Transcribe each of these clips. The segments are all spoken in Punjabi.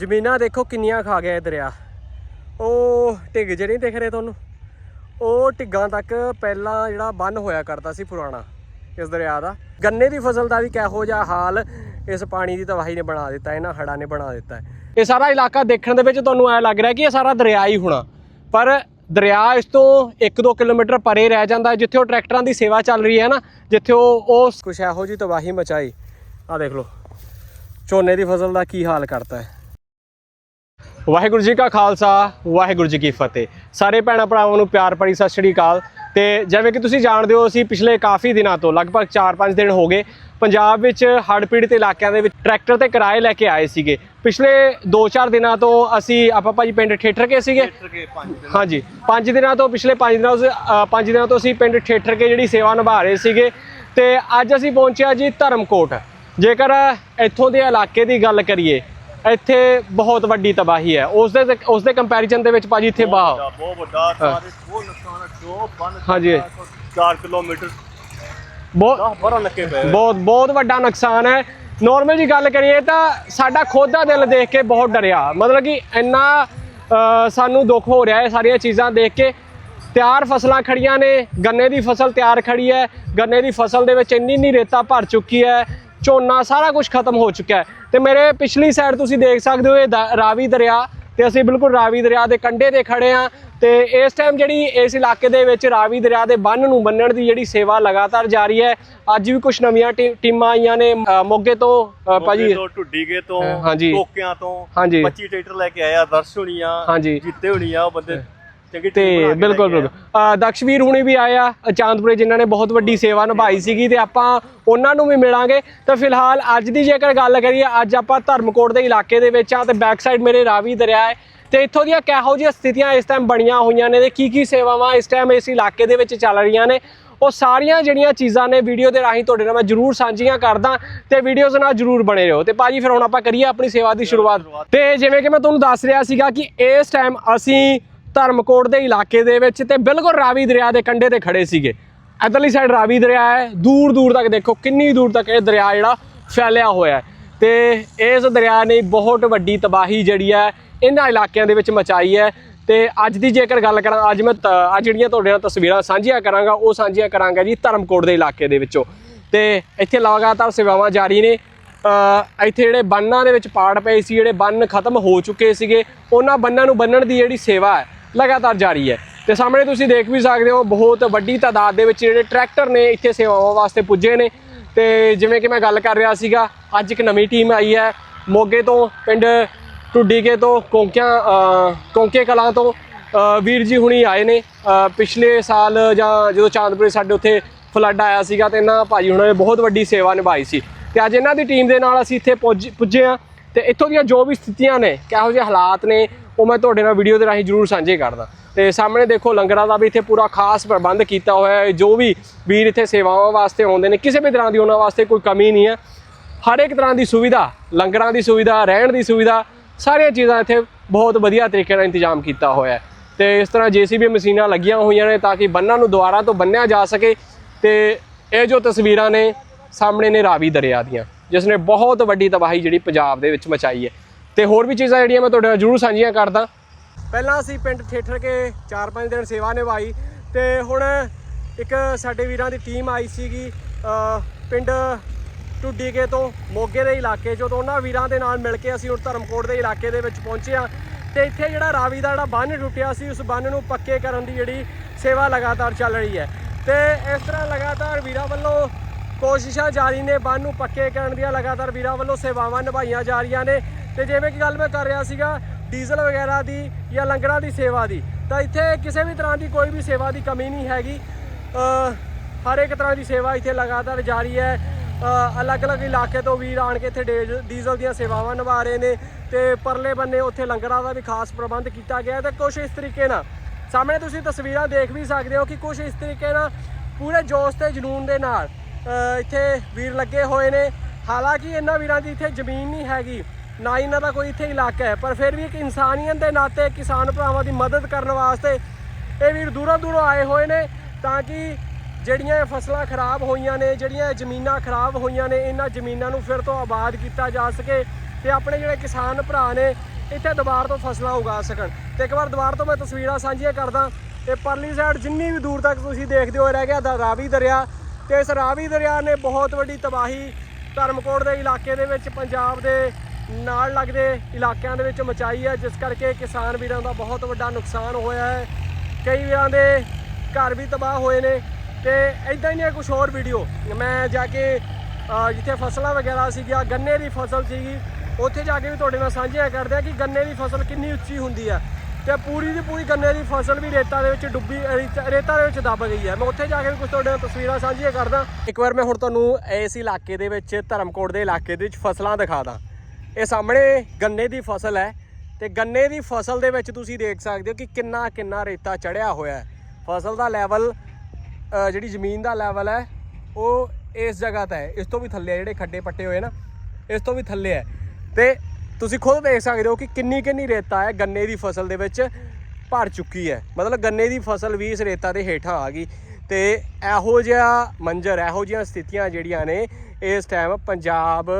ਜ਼ਮੀਨਾਂ ਦੇਖੋ ਕਿੰਨੀਆਂ ਖਾ ਗਿਆ ਇਹ ਦਰਿਆ। ਉਹ ਢਿੱਗ ਜਿਹੜੇ ਨਹੀਂ ਦਿਖ ਰਹੇ ਤੁਹਾਨੂੰ? ਉਹ ਢਿੱਗਾਂ ਤੱਕ ਪਹਿਲਾਂ ਜਿਹੜਾ ਬੰਨ ਹੋਇਆ ਕਰਦਾ ਸੀ ਪੁਰਾਣਾ ਇਸ ਦਰਿਆ ਦਾ। ਗੰਨੇ ਦੀ ਫਸਲ ਦਾ ਵੀ ਕਿਹੋ ਜਿਹਾ ਹਾਲ ਇਸ ਪਾਣੀ ਦੀ ਤਬਾਹੀ ਨੇ ਬਣਾ ਦਿੱਤਾ, ਇਹਨਾਂ ਹੜ੍ਹਾਂ ਨੇ ਬਣਾ ਦਿੱਤਾ। ਇਹ ਸਾਰਾ ਇਲਾਕਾ ਦੇਖਣ ਦੇ ਵਿੱਚ ਤੁਹਾਨੂੰ ਐ ਲੱਗ ਰਿਹਾ ਕਿ ਇਹ ਸਾਰਾ ਦਰਿਆ ਹੀ ਹੋਣਾ। ਪਰ ਦਰਿਆ ਇਸ ਤੋਂ 1-2 ਕਿਲੋਮੀਟਰ ਪਰੇ ਰਹਿ ਜਾਂਦਾ, ਜਿੱਥੇ ਉਹ ਟਰੈਕਟਰਾਂ ਦੀ ਸੇਵਾ ਚੱਲ ਰਹੀ ਹੈ ਨਾ, ਜਿੱਥੇ ਉਹ ਉਹ ਕੁਛ ਇਹੋ ਜਿਹੀ ਤਬਾਹੀ ਮਚਾਈ। ਆ ਦੇਖ ਲਓ। ਝੋਨੇ ਦੀ ਫਸਲ ਦਾ ਕੀ ਹਾਲ ਕਰਤਾ ਹੈ। ਵਾਹਿਗੁਰੂ ਜੀ ਕਾ ਖਾਲਸਾ ਵਾਹਿਗੁਰੂ ਜੀ ਕੀ ਫਤਿਹ। ਸਾਰੇ ਭੈਣਾਂ ਭਰਾਵਾਂ ਨੂੰ ਪਿਆਰ ਭਰੀ ਸਤਿ ਸ਼੍ਰੀ ਅਕਾਲ। ਤੇ ਜਿਵੇਂ ਕਿ ਤੁਸੀਂ ਜਾਣਦੇ ਹੋ ਅਸੀਂ ਪਿਛਲੇ ਕਾਫੀ ਦਿਨਾਂ ਤੋਂ ਲਗਭਗ 4-5 ਦਿਨ ਹੋ ਗਏ ਪੰਜਾਬ ਵਿੱਚ ਹੜ੍ਹ ਪੀੜਤ ਇਲਾਕਿਆਂ ਦੇ ਵਿੱਚ ਟਰੈਕਟਰ ਤੇ ਕਿਰਾਏ ਲੈ ਕੇ ਆਏ ਸੀਗੇ। ਪਿਛਲੇ 2-4 ਦਿਨਾਂ ਤੋਂ ਅਸੀਂ ਆਪਾਂ ਭਾਜੀ ਪਿੰਡ ਠੇਠਰ ਕੇ ਸੀਗੇ। ਹਾਂਜੀ 5 ਦਿਨਾਂ ਤੋਂ ਪਿਛਲੇ 5 ਦਿਨਾਂ ਤੋਂ 5 ਦਿਨਾਂ ਤੋਂ ਅਸੀਂ ਪਿੰਡ ਠੇਠਰ ਕੇ ਜਿਹੜੀ ਸੇਵਾ ਨਿਭਾ ਰਹੇ ਸੀਗੇ। ਤੇ ਅੱਜ ਅਸੀਂ ਪਹੁੰਚਿਆ ਜੀ ਧਰਮਕੋਟ। ਜੇਕਰ ਇੱਥੋਂ ਦੇ ਇਲਾਕੇ ਦੀ ਗੱਲ ਕਰੀਏ ਇੱਥੇ ਬਹੁਤ ਵੱਡੀ ਤਬਾਹੀ ਹੈ। ਉਸ ਦੇ ਉਸ ਦੇ ਕੰਪੈਰੀਜ਼ਨ ਦੇ ਵਿੱਚ ਭਾਜੀ ਇੱਥੇ ਬਾਹ ਬਹੁਤ ਵੱਡਾ ਸਾਰੇ ਬਹੁਤ ਨੁਕਸਾਨ ਹੈ ਜੋ ਬੰਨ ਹਾਂਜੀ। 4 ਕਿਲੋਮੀਟਰ ਬਹੁਤ 10 12 ਲੱਗੇ ਪਏ ਆ। ਬਹੁਤ ਬਹੁਤ ਵੱਡਾ ਨੁਕਸਾਨ ਹੈ। ਨਾਰਮਲ ਜੀ ਗੱਲ ਕਰੀਏ ਤਾਂ ਸਾਡਾ ਖੁਦ ਦਾ ਦਿਲ ਦੇਖ ਕੇ ਬਹੁਤ ਡਰਿਆ। ਮਤਲਬ ਕਿ ਇੰਨਾ ਸਾਨੂੰ ਦੁੱਖ ਹੋ ਰਿਹਾ ਹੈ ਸਾਰੀਆਂ ਚੀਜ਼ਾਂ ਦੇਖ ਕੇ। ਤਿਆਰ ਫਸਲਾਂ ਖੜੀਆਂ ਨੇ। ਗੰਨੇ ਦੀ ਫਸਲ ਤਿਆਰ ਖੜੀ ਹੈ। ਗੰਨੇ ਦੀ ਫਸਲ ਦੇ ਵਿੱਚ ਇੰਨੀ ਨਹੀਂ ਰੇਤਾ ਭਰ ਚੁੱਕੀ ਹੈ। ਝੋਨਾ ਸਾਰਾ ਕੁਝ ਖਤਮ ਹੋ ਚੁੱਕਾ ਹੈ ਤੇ ਮੇਰੇ ਪਿਛਲੀ ਸਾਈਡ ਤੁਸੀਂ ਦੇਖ ਸਕਦੇ ਹੋ ਇਹ ਰਾਵੀ ਦਰਿਆ ਤੇ ਅਸੀਂ ਬਿਲਕੁਲ ਰਾਵੀ ਦਰਿਆ ਦੇ ਕੰਢੇ ਤੇ ਖੜੇ ਆ ਤੇ ਇਸ ਟਾਈਮ ਜਿਹੜੀ ਇਸ ਇਲਾਕੇ ਦੇ ਵਿੱਚ ਰਾਵੀ ਦਰਿਆ ਦੇ ਬੰਨ ਨੂੰ ਬੰਨਣ ਦੀ ਜਿਹੜੀ ਸੇਵਾ ਲਗਾਤਾਰ ਜਾਰੀ ਹੈ ਅੱਜ ਵੀ ਕੁਝ ਨਵੀਆਂ ਟੀਮਾਂ ਆਈਆਂ ਨੇ ਮੋਗੇ ਤੋਂ ਭਾਜੀ ਢੁੱਡੀਗੇ ਤੋਂ। ਟੋਕਿਆਂ ਤੋਂ ਹਾਂਜੀ। 25 ਟਰੈਕਟਰ ਲੈ ਕੇ ਆਏ ਆ ਦਰਸ਼। ਜਿੱਤੇ ਹੋਣੀ ਆ ਉਹ ਬੰਦੇ ਤੇ ਬਿਲਕੁਲ। ਬਿਲਕੁਲ। ਦਕਸ਼ਵੀਰ ਹੁਣੀ ਵੀ ਆਇਆ ਚਾਂਦਪੁਰੇ ਜਿਨ੍ਹਾਂ ਨੇ ਬਹੁਤ ਵੱਡੀ ਸੇਵਾ ਨਿਭਾਈ ਸੀਗੀ ਤੇ ਆਪਾਂ ਉਹਨਾਂ ਨੂੰ ਵੀ ਮਿਲਾਂਗੇ। ਤਾਂ ਫਿਲਹਾਲ ਅੱਜ ਦੀ ਜੇਕਰ ਗੱਲ ਕਰੀਏ ਅੱਜ ਆਪਾਂ ਧਰਮਕੋਟ ਦੇ ਇਲਾਕੇ ਦੇ ਵਿੱਚ ਆ ਤੇ ਬੈਕ ਸਾਈਡ ਮੇਰੇ ਰਾਵੀ ਦਰਿਆ ਹੈ। ਤੇ ਇੱਥੋਂ ਦੀਆਂ ਕਿਹੋ ਜਿਹੀਆਂ ਸਥਿਤੀਆਂ ਇਸ ਟਾਈਮ ਬਣੀਆਂ ਹੋਈਆਂ ਨੇ ਤੇ ਕੀ ਕੀ ਸੇਵਾਵਾਂ ਇਸ ਟਾਈਮ ਇਸ ਇਲਾਕੇ ਦੇ ਵਿੱਚ ਚੱਲ ਰਹੀਆਂ ਨੇ ਉਹ ਸਾਰੀਆਂ ਜਿਹੜੀਆਂ ਚੀਜ਼ਾਂ ਨੇ ਵੀਡੀਓ ਦੇ ਰਾਹੀਂ ਤੁਹਾਡੇ ਨਾਲ ਮੈਂ ਜਰੂਰ ਸਾਂਝੀਆਂ ਕਰਦਾ ਤੇ ਵੀਡੀਓਜ਼ ਨਾਲ ਜਰੂਰ ਬਣੇ ਰਹੋ। ਤੇ ਭਾਜੀ ਫਿਰ ਹੁਣ ਆਪਾਂ ਕਰੀਏ ਆਪਣੀ ਸੇਵਾ ਦੀ ਸ਼ੁਰੂਆਤ। ਤੇ ਜਿਵੇਂ ਕਿ ਮੈਂ ਤੁਹਾਨੂੰ ਦੱਸ ਰਿਹਾ ਸੀਗਾ ਕਿ ਇਸ ਟਾਈਮ ਅਸੀਂ ਧਰਮਕੋਟ ਦੇ ਇਲਾਕੇ ਦੇ ਵਿੱਚ ਤੇ ਬਿਲਕੁਲ ਰਾਵੀ ਦਰਿਆ ਦੇ ਕੰਢੇ ਤੇ ਖੜੇ ਸੀਗੇ। ਇਧਰਲੀ ਸਾਈਡ ਰਾਵੀ ਦਰਿਆ ਹੈ, ਦੂਰ ਦੂਰ ਤੱਕ ਦੇਖੋ, ਕਿੰਨੀ ਦੂਰ ਤੱਕ ਇਹ ਦਰਿਆ ਜਿਹੜਾ ਫੈਲਿਆ ਹੋਇਆ ਹੈ। ਤੇ ਇਸ ਦਰਿਆ ਨੇ ਬਹੁਤ ਵੱਡੀ ਤਬਾਹੀ ਜਿਹੜੀ ਹੈ ਇਹਨਾਂ ਇਲਾਕਿਆਂ ਦੇ ਵਿੱਚ ਮਚਾਈ ਹੈ। ਤੇ ਅੱਜ ਦੀ ਜੇਕਰ ਗੱਲ ਕਰਾਂ, ਅੱਜ ਮੈਂ ਅੱਜ ਜਿਹੜੀਆਂ ਤੁਹਾਡੇ ਨਾਲ ਤਸਵੀਰਾਂ ਸਾਂਝੀਆਂ ਕਰਾਂਗਾ, ਉਹ ਸਾਂਝੀਆਂ ਕਰਾਂਗਾ ਜੀ ਧਰਮਕੋਟ ਦੇ ਇਲਾਕੇ ਦੇ ਵਿੱਚੋਂ। ਤੇ ਇੱਥੇ ਲਗਾਤਾਰ ਸੇਵਾਵਾਂ ਜਾਰੀ ਨੇ। ਇੱਥੇ ਜਿਹੜੇ ਬੰਨਾਂ ਦੇ ਵਿੱਚ ਪਾੜ ਪਏ ਸੀ, ਜਿਹੜੇ ਬੰਨ ਖਤਮ ਹੋ ਚੁੱਕੇ ਸੀਗੇ, ਉਹਨਾਂ ਬੰਨਾਂ ਨੂੰ ਬੰਨਣ ਦੀ ਜਿਹੜੀ ਸੇਵਾ ਹੈ ਲਗਾਤਾਰ ਜਾਰੀ ਹੈ। ਤੇ ਸਾਹਮਣੇ ਤੁਸੀਂ ਦੇਖ ਵੀ ਸਕਦੇ ਹੋ ਬਹੁਤ ਵੱਡੀ ਤਾਦਾਦ ਦੇ ਵਿੱਚ ਜਿਹੜੇ ਟਰੈਕਟਰ ਨੇ ਇੱਥੇ ਸੇਵਾਵਾਂ ਵਾਸਤੇ ਪੁੱਜੇ ਨੇ। ਤੇ ਜਿਵੇਂ ਕਿ ਮੈਂ ਗੱਲ ਕਰ ਰਿਹਾ ਸੀਗਾ ਅੱਜ ਇੱਕ ਨਵੀਂ ਟੀਮ ਆਈ ਹੈ ਮੋਗੇ ਤੋਂ ਪਿੰਡ ਟੁੱਡੀਕੇ ਤੋਂ ਕੋਂਕਿਆਂ ਅ, ਕੋਂਕੇ ਕਲਾਂ ਤੋਂ। ਵੀਰ ਜੀ ਹੁਣੀ ਆਏ ਨੇ। ਪਿਛਲੇ ਸਾਲ ਜਾਂ ਜਦੋਂ ਚਾਂਦਪੁਰੇ ਸਾਡੇ ਉੱਥੇ ਫਲੱਡ ਆਇਆ ਸੀਗਾ ਤੇ ਇਹਨਾਂ ਭਾਜੀ ਹੁਣਾਂ ਨੇ ਬਹੁਤ ਵੱਡੀ ਸੇਵਾ ਨਿਭਾਈ ਸੀ। ਤੇ ਅੱਜ ਇਹਨਾਂ ਦੀ ਟੀਮ ਦੇ ਨਾਲ ਅਸੀਂ ਇੱਥੇ ਪੁੱਜ- ਪੁੱਜੇ ਆ ਤੇ ਇੱਥੋਂ ਦੀਆਂ ਜੋ ਵੀ ਸਥਿਤੀਆਂ ਨੇ ਕਿਹੋ ਜਿਹੇ ਹਾਲਾਤ ਨੇ ਉਹ ਮੈਂ ਤੁਹਾਡੇ ਨਾਲ ਵੀਡੀਓ ਦੇ ਰਾਹੀਂ ਜਰੂਰ ਸਾਂਝੇ ਕਰਦਾ। ਤੇ ਸਾਹਮਣੇ ਦੇਖੋ ਲੰਗਰਾਂ ਦਾ ਵੀ ਇੱਥੇ ਪੂਰਾ ਖਾਸ ਪ੍ਰਬੰਧ ਕੀਤਾ ਹੋਇਆ ਹੈ। ਜੋ ਵੀ ਵੀਰ ਇੱਥੇ ਸੇਵਾਵਾਂ ਵਾਸਤੇ ਆਉਂਦੇ ਨੇ, ਕਿਸੇ ਵੀ ਤਰ੍ਹਾਂ ਦੀ ਉਹਨਾਂ ਵਾਸਤੇ ਕੋਈ ਕਮੀ ਨਹੀਂ ਹੈ। ਹਰ ਇੱਕ ਤਰ੍ਹਾਂ ਦੀ ਸੁਵਿਧਾ ਲੰਗਰਾਂ ਦੀ ਸੁਵਿਧਾ, ਰਹਿਣ ਦੀ ਸੁਵਿਧਾ, ਸਾਰੀਆਂ ਚੀਜ਼ਾਂ ਇੱਥੇ ਬਹੁਤ ਵਧੀਆ ਤਰੀਕੇ ਨਾਲ ਇੰਤਜ਼ਾਮ ਕੀਤਾ ਹੋਇਆ ਹੈ। ਤੇ ਇਸ ਤਰ੍ਹਾਂ ਜੀਸੀਬੀ ਮਸ਼ੀਨਾਂ ਲੱਗੀਆਂ ਹੋਈਆਂ ਨੇ ਤਾਂ ਕਿ ਬੰਨਾਂ ਨੂੰ ਦੁਬਾਰਾ ਤੋਂ ਬੰਨਿਆ ਜਾ ਸਕੇ। ਤੇ ਇਹ ਜੋ ਤਸਵੀਰਾਂ ਨੇ, ਸਾਹਮਣੇ ਨੇ ਰਾਵੀ ਦਰਿਆ ਦੀਆਂ, ਜਿਸ ਨੇ ਬਹੁਤ ਵੱਡੀ ਤਬਾਹੀ ਜਿਹੜੀ ਪੰਜਾਬ ਦੇ ਵਿੱਚ ਮਚਾਈ ਹੈ। ਤੇ ਹੋਰ ਵੀ ਚੀਜ਼ਾਂ ਜਿਹੜੀਆਂ ਮੈਂ ਤੁਹਾਡੇ ਨਾਲ ਜ਼ਰੂਰ ਸਾਂਝੀਆਂ ਕਰਦਾ। ਪਹਿਲਾਂ ਅਸੀਂ ਪਿੰਡ ਠੇਠਰ ਕੇ 4-5 ਦਿਨ ਸੇਵਾ ਨਿਭਾਈ ਤੇ ਹੁਣ ਇੱਕ ਸਾਡੇ ਵੀਰਾਂ ਦੀ ਟੀਮ ਆਈ ਸੀਗੀ ਪਿੰਡ ਟੁੱਡੀਕੇ ਤੋਂ ਮੋਗੇ ਦੇ ਇਲਾਕੇ ਚੋਂ, ਤੋਂ ਉਹਨਾਂ ਵੀਰਾਂ ਦੇ ਨਾਲ ਮਿਲ ਕੇ ਅਸੀਂ ਹੁਣ ਧਰਮਕੋਟ ਦੇ ਇਲਾਕੇ ਦੇ ਵਿੱਚ ਪਹੁੰਚੇ ਹਾਂ। ਤੇ ਇੱਥੇ ਜਿਹੜਾ ਰਾਵੀ ਦਾ ਜਿਹੜਾ ਬੰਨ ਟੁੱਟਿਆ ਸੀ, ਉਸ ਬੰਨ ਨੂੰ ਪੱਕੇ ਕਰਨ ਦੀ ਜਿਹੜੀ ਸੇਵਾ ਲਗਾਤਾਰ ਚੱਲ ਰਹੀ ਹੈ। ਤੇ ਇਸ ਤਰ੍ਹਾਂ ਲਗਾਤਾਰ ਵੀਰਾਂ ਵੱਲੋਂ ਕੋਸ਼ਿਸ਼ਾਂ ਜਾਰੀ ਨੇ ਬੰਨ ਨੂੰ ਪੱਕੇ ਕਰਨ ਦੀਆਂ ਲਗਾਤਾਰ ਵੀਰਾਂ ਵੱਲੋਂ ਸੇਵਾਵਾਂ ਨਿਭਾਈਆਂ ਜਾ ਰਹੀਆਂ ਨੇ। ਤੇ ਜਿਵੇਂ ਕਿ ਗੱਲ ਮੈਂ ਕਰ ਰਿਹਾ ਸੀਗਾ, ਡੀਜ਼ਲ ਵਗੈਰਾ ਦੀ ਜਾਂ ਲੰਗਰਾਂ ਦੀ ਸੇਵਾ ਦੀ, ਤਾਂ ਇੱਥੇ ਕਿਸੇ ਵੀ ਤਰ੍ਹਾਂ ਦੀ ਕੋਈ ਵੀ ਸੇਵਾ ਦੀ ਕਮੀ ਨਹੀਂ ਹੈਗੀ। ਹਰ ਇੱਕ ਤਰ੍ਹਾਂ ਦੀ ਸੇਵਾ ਇੱਥੇ ਲਗਾਤਾਰ ਜਾਰੀ ਹੈ। ਅਲੱਗ-ਅਲੱਗ ਇਲਾਕੇ ਤੋਂ ਵੀਰ ਆਣ ਕੇ ਇੱਥੇ ਡੇ- ਡੀਜ਼ਲ ਦੀਆਂ ਸੇਵਾਵਾਂ ਨਿਭਾ ਰਹੇ ਨੇ ਤੇ ਪਰਲੇ ਬੰਨੇ ਉੱਥੇ ਲੰਗਰਾਂ ਦਾ ਵੀ ਖਾਸ ਪ੍ਰਬੰਧ ਕੀਤਾ ਗਿਆ ਹੈ ਤੇ ਕੁਝ ਇਸ ਤਰੀਕੇ ਨਾਲ, ਸਾਹਮਣੇ ਤੁਸੀਂ ਤਸਵੀਰਾਂ ਦੇਖ ਵੀ ਸਕਦੇ ਹੋ ਕਿ ਕੁਝ ਇਸ ਤਰੀਕੇ ਨਾਲ ਪੂਰੇ ਜੋਸ਼ ਤੇ ਜਨੂਨ ਦੇ ਨਾਲ ਇੱਥੇ ਵੀਰ ਲੱਗੇ ਹੋਏ ਨੇ। ਹਾਲਾਂਕਿ ਇਹਨਾਂ ਵੀਰਾਂ ਦੀ ਇੱਥੇ ਜ਼ਮੀਨ ਨਹੀਂ ਹੈਗੀ। ਨਾ ਇਹਨਾਂ ਦਾ ਕੋਈ ਇੱਥੇ ਇਲਾਕਾ ਹੈ, ਪਰ ਫਿਰ ਵੀ ਇੱਕ ਇਨਸਾਨੀਅਤ ਦੇ ਨਾਤੇ ਕਿਸਾਨ ਭਰਾਵਾਂ ਦੀ ਮਦਦ ਕਰਨ ਵਾਸਤੇ ਇਹ ਵੀਰ ਦੂਰੋਂ ਦੂਰੋਂ ਆਏ ਹੋਏ ਨੇ ਤਾਂ ਕਿ ਜਿਹੜੀਆਂ ਫਸਲਾਂ ਖਰਾਬ ਹੋਈਆਂ ਨੇ, ਜਿਹੜੀਆਂ ਇਹ ਜ਼ਮੀਨਾਂ ਖਰਾਬ ਹੋਈਆਂ ਨੇ, ਇਹਨਾਂ ਜ਼ਮੀਨਾਂ ਨੂੰ ਫਿਰ ਤੋਂ ਆਬਾਦ ਕੀਤਾ ਜਾ ਸਕੇ ਤੇ ਆਪਣੇ ਜਿਹੜੇ ਕਿਸਾਨ ਭਰਾ ਨੇ, ਇੱਥੇ ਦੁਬਾਰ ਤੋਂ ਫਸਲਾਂ ਉਗਾ ਸਕਣ। ਤੇ ਇੱਕ ਵਾਰ ਦੁਬਾਰ ਤੋਂ ਮੈਂ ਤਸਵੀਰਾਂ ਸਾਂਝੀਆਂ ਕਰਦਾ, ਤੇ ਪਰਲੀ ਸਾਈਡ ਜਿੰਨੀ ਵੀ ਦੂਰ ਤੱਕ ਤੁਸੀਂ ਦੇਖਦੇ ਹੋ, ਇਹ ਰਹਿ ਗਿਆ ਦਾ, ਰਾਵੀ ਦਰਿਆ। ਤੇ ਇਸ ਰਾਵੀ ਦਰਿਆ ਨੇ ਬਹੁਤ ਵੱਡੀ ਤਬਾਹੀ ਧਰਮਕੋਟ ਦੇ ਇਲਾਕੇ ਦੇ ਵਿੱਚ, ਪੰਜਾਬ ਦੇ ਨਾਲ ਲੱਗਦੇ ਇਲਾਕਿਆਂ ਦੇ ਵਿੱਚ ਮਚਾਈ ਹੈ, ਜਿਸ ਕਰਕੇ ਕਿਸਾਨ ਵੀਰਾਂ ਦਾ ਬਹੁਤ ਵੱਡਾ ਨੁਕਸਾਨ ਹੋਇਆ ਹੈ। ਕਈ ਵੀਰਾਂ ਦੇ ਘਰ ਵੀ ਤਬਾਹ ਹੋਏ ਨੇ ਤੇ ਇਦਾਂ ਹੀ ਕੁਝ ਹੋਰ ਵੀਡੀਓ। ਮੈਂ ਜਾ ਕੇ ਜਿੱਥੇ ਫਸਲਾਂ ਵਗੈਰਾ ਸੀਗੀਆਂ, ਗੰਨੇ ਦੀ ਫਸਲ ਸੀਗੀ, ਉੱਥੇ ਜਾ ਕੇ ਵੀ ਤੁਹਾਡੇ ਨਾਲ ਸਾਂਝਿਆ ਕਰਦੇ ਆ ਕਿ ਗੰਨੇ ਦੀ ਫਸਲ ਕਿੰਨੀ ਉੱਚੀ ਹੁੰਦੀ ਆ ਤੇ ਪੂਰੀ ਦੀ ਪੂਰੀ ਗੰਨੇ ਦੀ ਫਸਲ ਵੀ ਰੇਤਾ ਦੇ ਵਿੱਚ ਡੁੱਬੀ ਰੇਤਾ- ਰੇਤਾ ਦੇ ਵਿੱਚ ਦੱਬ ਗਈ ਹੈ। ਮੈਂ ਉੱਥੇ ਜਾ ਕੇ ਵੀ ਕੁਝ ਤੁਹਾਡੇ ਨਾਲ ਤਸਵੀਰਾਂ ਸਾਂਝੀਆਂ ਕਰਦਾ। ਇੱਕ ਵਾਰ ਮੈਂ ਹੁਣ ਤੁਹਾਨੂੰ ਇਸ ਇਲਾਕੇ ਦੇ ਵਿੱਚ ਧਰਮਕੋਟ ਦੇ ਇਲਾਕੇ ਦੇ ਵਿੱਚ ਫਸਲਾਂ ਦਿਖਾ ਦਾਂ। ਇਹ ਸਾਹਮਣੇ ਗੰਨੇ ਦੀ ਫਸਲ ਹੈ ਤੇ ਗੰਨੇ ਦੀ ਫਸਲ ਦੇ ਵਿੱਚ ਤੁਸੀਂ ਦੇਖ ਸਕਦੇ ਹੋ ਕਿ ਕਿੰਨਾ ਕਿੰਨਾ ਰੇਤਾ ਚੜਿਆ ਹੋਇਆ ਹੈ। ਫਸਲ ਦਾ ਲੈਵਲ ਜਿਹੜੀ ਜ਼ਮੀਨ ਦਾ ਲੈਵਲ ਹੈ, ਉਹ ਇਸ ਜਗ੍ਹਾ ਤੇ ਹੈ। ਇਸ ਤੋਂ ਵੀ ਥੱਲੇ ਹੈ ਜਿਹੜੇ ਖੱਡੇ ਪੱਟੇ ਹੋਏ ਨਾ, ਇਸ ਤੋਂ ਵੀ ਥੱਲੇ ਹੈ। ਤੇ ਤੁਸੀਂ ਖੁਦ ਦੇਖ ਸਕਦੇ ਹੋ ਕਿ ਕਿੰਨੀ ਕਿੰਨੀ ਰੇਤਾ ਹੈ ਗੰਨੇ ਦੀ ਫਸਲ ਦੇ ਵਿੱਚ ਭਰ ਚੁੱਕੀ ਹੈ। ਮਤਲਬ ਗੰਨੇ ਦੀ ਫਸਲ ਵੀ ਇਸ ਰੇਤਾ ਦੇ ਹੇਠਾਂ ਆ ਗਈ। ਤੇ ਇਹੋ ਜਿਹਾ ਮੰਜ਼ਰ, ਇਹੋ ਜਿਹੀਆਂ ਸਥਿਤੀਆਂ ਜਿਹੜੀਆਂ ਨੇ, ਇਸ ਟਾਈਮ ਪੰਜਾਬ